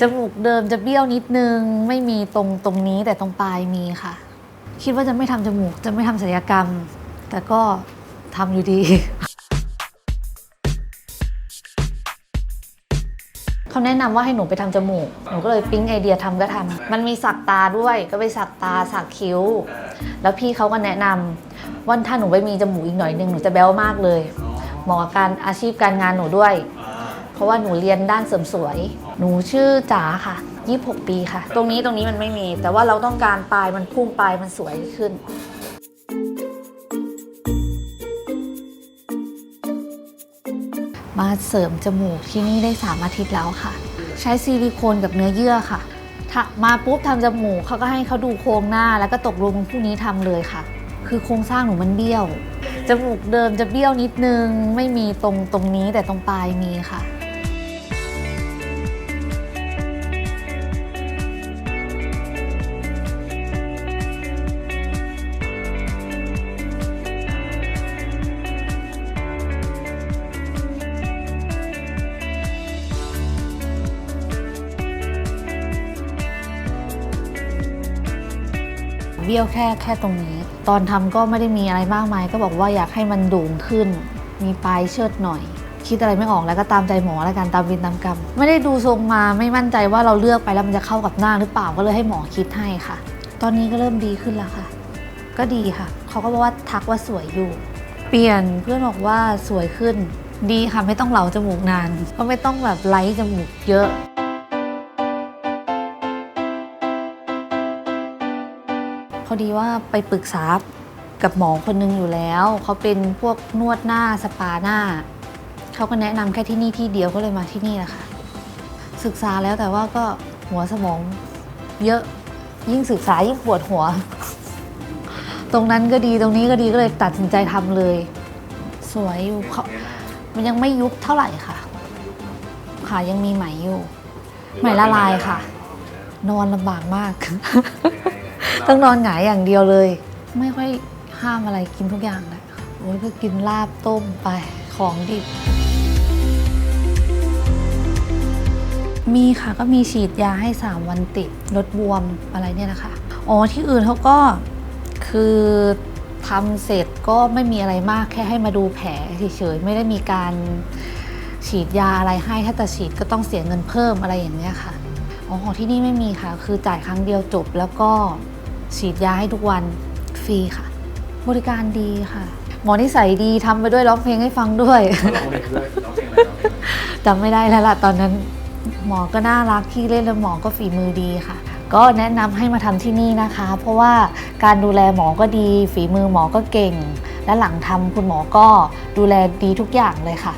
จมูกเดิมจะเบี้ยวนิดนึง ไม่มีตรงตรงนี้แต่ตรงปลายมีค่ะ คิดว่าจะไม่ทำจมูกจะไม่ทำศัลยกรรม แต่ก็ทำอยู่ดี เขาแนะนำว่าให้หนูไปทำจมูก หนูก็เลยปิ๊งไอเดียทำก็ทำมันมีสักตาด้วยก็ไปสักตาสักคิ้ว แล้วพี่เขาก็แนะนำว่าถ้าหนูไปมีจมูกอีกหน่อยนึงหนูจะแบ๊วมากเลยเหมาะกับการอาชีพการงานหนูด้วย เพราะว่าหนูเรียนด้านเสริมสวย หนูชื่อจ๋าค่ะ 26 ปีค่ะ ตรงนี้ตรงนี้มันไม่มี แต่ว่าเราต้องการปลายมันพุ่งปลายมันสวยขึ้นมาเสริมจมูกที่นี่ได้ 3 อาทิตย์แล้วค่ะ ใช้ซิลิโคนกับเนื้อเยื่อค่ะถ้ามาปุ๊บทำจมูกเขาก็ให้เขาดูโครงหน้าแล้วก็ตกลงพรุ่งนี้ทำเลยค่ะ คือโครงสร้างหนูมันเบี้ยว จมูกเดิมจะเบี้ยวนิดนึง ไม่มีตรงตรงนี้แต่ตรงปลายมีค่ะ เบี้ยวแค่แค่ตรงนี้ ตอนทำก็ไม่ได้มีอะไรมากมาย ก็บอกว่าอยากให้มันด่งขึ้น มีปลายเชิดหน่อย คิดอะไรไม่ออกแล้วก็ตามใจหมอแล้วกันตามวินตามกรรม ไม่ได้ดูทรงมาไม่มั่นใจว่าเราเลือกไปแล้วมันจะเข้ากับหน้าหรือเปล่าก็เลยให้หมอคิดให้ค่ะ ตอนนี้ก็เริ่มดีขึ้นแล้วค่ะ ก็ดีค่ะ เขาก็บอกว่าทักว่าสวยอยู่ เปลี่ยนเพื่อนบอกว่าสวยขึ้น ดีค่ะไม่ต้องเหลาจมูกนานก็ไม่ต้องแบบไล่จมูกเยอะ อดีว่าไปปรึกษากับหมอคนนึงอยู่แล้ว เขาเป็นพวกนวดหน้าสปาหน้า เขาก็แนะนำแค่ที่นี่ที่เดียวก็เลยมาที่นี่แหละค่ะ ศึกษาแล้วแต่ว่าก็หัวสมองเยอะยิ่งศึกษายิ่งปวดหัว ตรงนั้นก็ดีตรงนี้ก็ดีก็เลยตัดสินใจทำเลย สวยอยู่เขามันยังไม่ยุบเท่าไหร่ค่ะขายังมีไหมอยู่ ไหมละลายค่ะ นอนลำบากมาก ต้องนอนหงายอย่างเดียวเลย ไม่ค่อยห้ามอะไรกินทุกอย่างเลยโอ้ยก็กินลาบต้มไปของดิบมีค่ะก็มีฉีดยาให้ 3 วันติดลดบวมอะไรเนี่ยนะคะ อ๋อที่อื่นเขาก็คือทำเสร็จก็ไม่มีอะไรมากแค่ให้มาดูแผลเฉยๆไม่ได้มีการฉีดยาอะไรให้ถ้าจะฉีดก็ต้องเสียเงินเพิ่มอะไรอย่างเนี้ยค่ะอ๋อของที่นี่ไม่มีค่ะ คือจ่ายครั้งเดียวจบแล้วก็ ฉีดยาให้ทุกวันฟรีค่ะ บริการดีค่ะ หมอนิสัยดีทำไปด้วยร้องเพลงให้ฟังด้วยร้องเพลงด้วยร้องเพลงอะไรร้องเพลงอะไรจำไม่ได้แล้วล่ะตอนนั้นหมอก็น่ารักที่เล่นแล้วหมอก็ฝีมือดีค่ะ ก็แนะนำให้มาทำที่นี่นะคะ เพราะว่าการดูแลหมอก็ดี ฝีมือหมอก็เก่ง และหลังทำคุณหมอก็ดูแลดีทุกอย่างเลยค่ะ